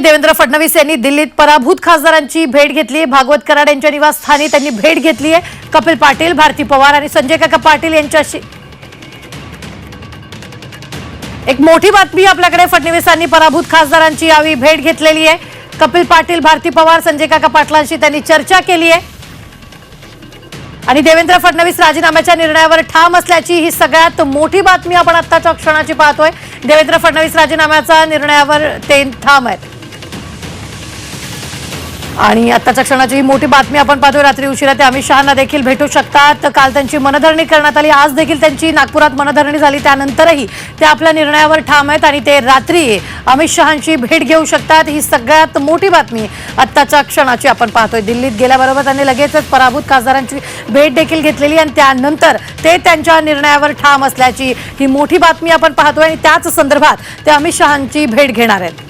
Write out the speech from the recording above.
देवेंद्र फडणवीस यांनी दिल्लीत पराभूत खासदारांची भेट घेतली भागवत कराड यांच्या निवासस्थानी त्यांनी भेट घेतली आहे. कपिल पाटील भारती पवार आणि संजय काका पाटील यांच्याशी एक मोठी बातमी आपल्याकडे फडणवीसांनी पराभूत खासदारांची यावेळी भेट घेतलेली आहे. कपिल पाटील भारती पवार संजय काका पाटलांशी त्यांनी चर्चा केली आहे. आणि देवेंद्र फडणवीस राजीनाम्याच्या निर्णयावर ठाम असल्याची ही सगळ्यात मोठी बातमी आपण आत्ताच्या क्षणाची पाहतोय. देवेंद्र फडणवीस राजीनाम्याच्या निर्णयावर ते ठाम आहेत. आणि आत्ताच्या क्षणाची ही मोठी बातमी आपण पाहतोय. रात्री उशिरा ते अमित शहाना देखील भेटू शकतात. काल त्यांची मनधरणी करण्यात आली. आज देखील त्यांची नागपुरात मनधरणी झाली. त्यानंतरही ते आपल्या निर्णयावर ठाम आहेत आणि ते रात्री अमित शहांची भेट घेऊ शकतात. ही सगळ्यात मोठी बातमी आत्ताच्या क्षणाची आपण पाहतोय. दिल्लीत गेल्याबरोबर त्यांनी लगेचच पराभूत खासदारांची भेट देखील घेतलेली आणि त्यानंतर ते त्यांच्या निर्णयावर ठाम असल्याची ही मोठी बातमी आपण पाहतोय आणि त्याच संदर्भात ते अमित शहांची भेट घेणार आहेत.